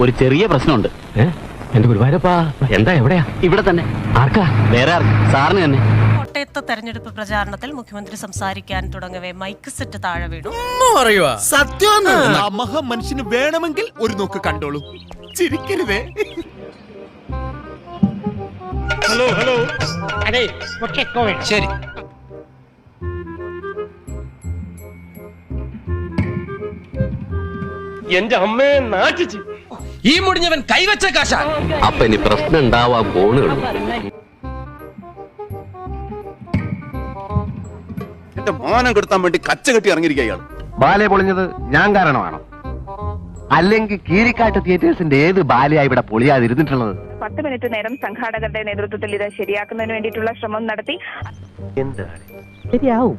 ഒരു ചെറിയ പ്രശ്നമുണ്ട്. എന്റെ ഗുരുവായൂരപ്പാ. എന്താ എവിടെയാ? ഇവിടെ തന്നെ. ആർക്കാ? വേറെ ആർക്ക്? സാറിന് തന്നെ. കോട്ടയത്ത് തെരഞ്ഞെടുപ്പ് പ്രചാരണത്തിൽ മുഖ്യമന്ത്രി സംസാരിക്കാൻ തുടങ്ങവേ മൈക്ക് സെറ്റ് താഴെ വീണു. സത്യം മനുഷ്യന് വേണമെങ്കിൽ ഒരു നോക്ക് കണ്ടോളൂ. ചിരിക്കരുതേ. Hello hello. ശരി. എന്റെ അമ്മയെ നാട്ടിച്ച് ഈ മുടിഞ്ഞവൻ കൈവച്ച കാശ. അപ്പൊ ഇനി പ്രശ്നം ഉണ്ടാവാൻ പോണു എന്റെ മാനം കെടുത്താൻ വേണ്ടി കച്ച കെട്ടി ഇറങ്ങിയിരിക്കുക ബാലെ പൊളിഞ്ഞത് ഞാൻ കാരണമാണോ? അല്ലെങ്കിൽ കീരിക്കാട്ട് തിയേറ്റേഴ്സിന്റെ ഏത് ബാലയായി ഇവിടെ പൊളിയാതിരുന്നിട്ടുള്ളത്? പത്ത് മിനിറ്റ് നേരം സംഘാടകരുടെ നേതൃത്വത്തിൽ ഇത് ശരിയാക്കുന്നതിന് വേണ്ടിയിട്ടുള്ള ശ്രമം നടത്തി. ശരിയാവും.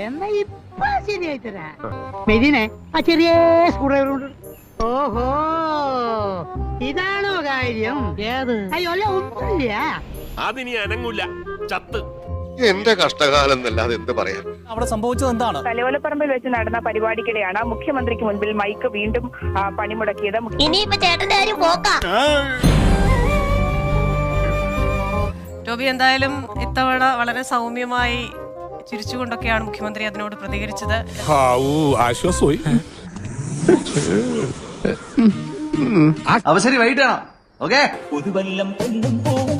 എന്നാ ഇപ്പൊ ശരിയായി തരാ മെതിനെ ആ ചെറിയ കൊണ്ട്. ഓഹോ ഇതാണോ കാര്യം? ഏത്? അയ്യോ അല്ല ഒന്നുമില്ല. അതിനി അനങ്ങൂല. ചത്ത്. എന്റെ കഷ്ടകാലം എന്നല്ലാതെ എന്ത് പറയാൻ? അവിടെ സംഭവിച്ചത് എന്താണ്? തലയോലപ്പറമ്പിൽ വെച്ച് നടന്ന പരിപാടിക്കിടെയാണ് മുഖ്യമന്ത്രിക്ക് മുൻപിൽ മൈക്ക് വീണ്ടും ആ, പണിമുടക്കിയത് ഇനിയിപ്പോ ചേട്ടന്റെ കാര്യം പോക്കാ ടോബി എന്തായാലും ഇത്തവണ വളരെ സൗമ്യമായി ചിരിച്ചുകൊണ്ടൊക്കെയാണ് മുഖ്യമന്ത്രി അതിനോട് പ്രതികരിച്ചത്. ആശ്വാസമായി. അവസരം വൈകിട്ടാണോ ഓക്കെ? പുതുവല്ലം കൊല്ലും പോവും